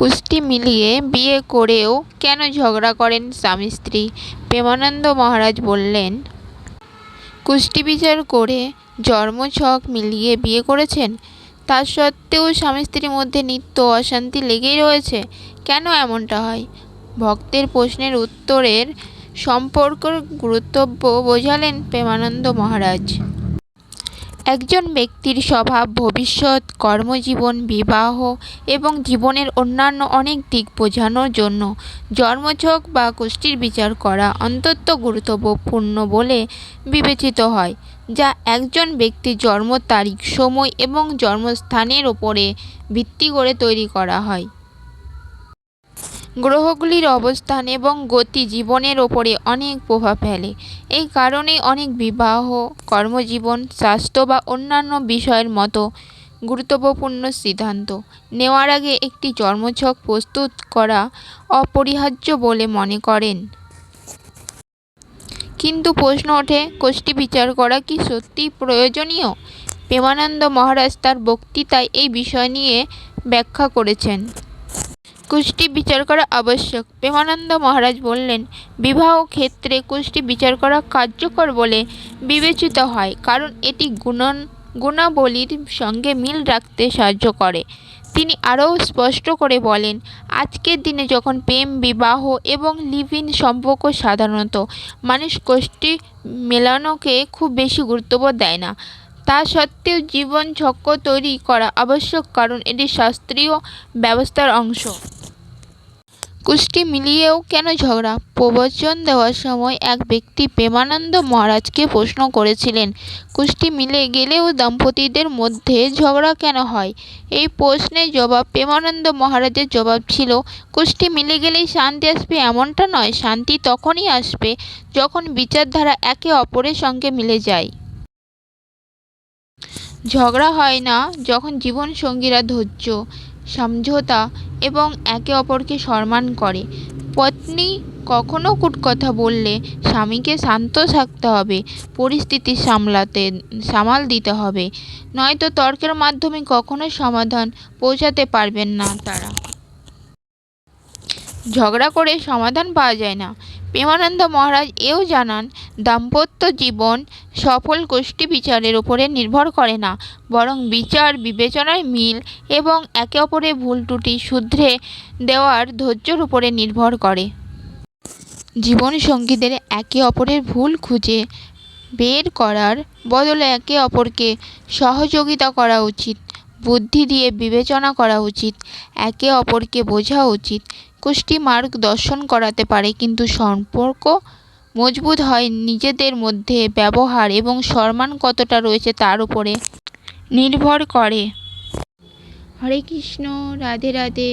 কুষ্টি মিলিয়ে বিয়ে করেও কেন ঝগড়া করেন স্বামী স্ত্রী? প্রেমানন্দ মহারাজ বললেন, কুষ্টি বিচার করে জন্মছক মিলিয়ে বিয়ে করেছেন? তা সত্ত্বেও স্বামী স্ত্রীর মধ্যে নিত্য অশান্তি লেগেই রয়েছে। কেন এমনটা হয়? ভক্তের প্রশ্নের উত্তরের সম্পর্কের গুরুত্ব বোঝালেন প্রেমানন্দ মহারাজ। একজন ব্যক্তির স্বভাব, ভবিষ্যৎ, কর্মজীবন, বিবাহ এবং জীবনের অন্যান্য অনেক দিক বোঝানোর জন্য জন্মছক বা কুষ্টির বিচার করা অত্যন্ত গুরুত্বপূর্ণ বলে বিবেচিত হয়, যা একজন ব্যক্তির জন্ম তারিখ, সময় এবং জন্মস্থানের ওপরে ভিত্তি করে তৈরি করা হয়। গ্রহগুলির অবস্থান এবং গতি জীবনের ওপরে অনেক প্রভাব ফেলে। এই কারণেই অনেক বিবাহ, কর্মজীবন, স্বাস্থ্য বা অন্যান্য বিষয়ের মতো গুরুত্বপূর্ণ সিদ্ধান্ত নেওয়ার আগে একটি জন্মছক প্রস্তুত করা অপরিহার্য বলে মনে করেন। কিন্তু প্রশ্ন ওঠে, কোষ্ঠী বিচার করা কি সত্যিই প্রয়োজনীয়? প্রেমানন্দ মহারাজ তার বক্তৃতায় এই বিষয় নিয়ে ব্যাখ্যা করেছেন। কুষ্টি বিচার করা আবশ্যক। প্রেমানন্দ মহারাজ বললেন, বিবাহ ক্ষেত্রে কুষ্টি বিচার করা কার্যকর বলে বিবেচিত হয়, কারণ এটি গুণন, গুণাবলীর সঙ্গে মিল রাখতে সাহায্য করে। তিনি আরও স্পষ্ট করে বলেন, আজকের দিনে যখন প্রেম, বিবাহ এবং লিভ ইন সম্পর্ক সাধারণত, মানুষ গোষ্ঠী মেলানোকে খুব বেশি গুরুত্ব দেয় না। তা সত্ত্বেও জীবন চক্র তৈরি করা আবশ্যক, কারণ এটি শাস্ত্রীয় ব্যবস্থার অংশ। কুষ্টি মিলিয়েও কেন ঝগড়া? প্রবচন দেওয়ার সময় এক ব্যক্তি প্রেমানন্দ মহারাজকে প্রশ্ন করেছিলেন কুষ্টি মিলে গেলেও দম্পতিদের মধ্যে ঝগড়া কেন হয়? এই প্রশ্নের জবাব প্রেমানন্দ মহারাজের জবাব ছিল কুষ্টি মিলে গেলেই শান্তি আসবে এমনটা নয়, শান্তি তখনই আসবে যখন বিচারধারা একে অপরের সঙ্গে মিলে যায়। ঝগড়া হয় না যখন জীবনসঙ্গীরা ধৈর্য সমঝোতা এবং একে অপরকে সম্মান করে। পত্নী কখনো কূটকথা বললে স্বামীকে শান্ত থাকতে হবে, পরিস্থিতি সামলাতে, সামাল দিতে হবে। নয়তো তর্কের মাধ্যমে কখনো সমাধান পৌঁছাতে পারবেন না তারা। ঝগড়া করে সমাধান পাওয়া যায় না। প্রেমানন্দ মহারাজ এও জানান, দাম্পত্য জীবন সফল গোষ্ঠী বিচারের উপরে নির্ভর করে না, বরং বিচার বিবেচনার মিল এবং একে অপরের ভুল ত্রুটি শুধরে দেওয়ার ধৈর্যের উপরে নির্ভর করে। জীবনসঙ্গীদের একে অপরের ভুল খুঁজে বের করার বদলে একে অপরকে সহযোগিতা করা উচিত, বুদ্ধি দিয়ে বিবেচনা করা উচিত, একে অপরকে বোঝা উচিত কুষ্টি মার্গ দর্শন করাতে পারে, কিন্তু সম্পর্ক মজবুত হয় নিজেদের মধ্যে ব্যবহার এবং সম্মান কতটা রয়েছে তার উপরে নির্ভর করে। হরে কৃষ্ণ, রাধে রাধে।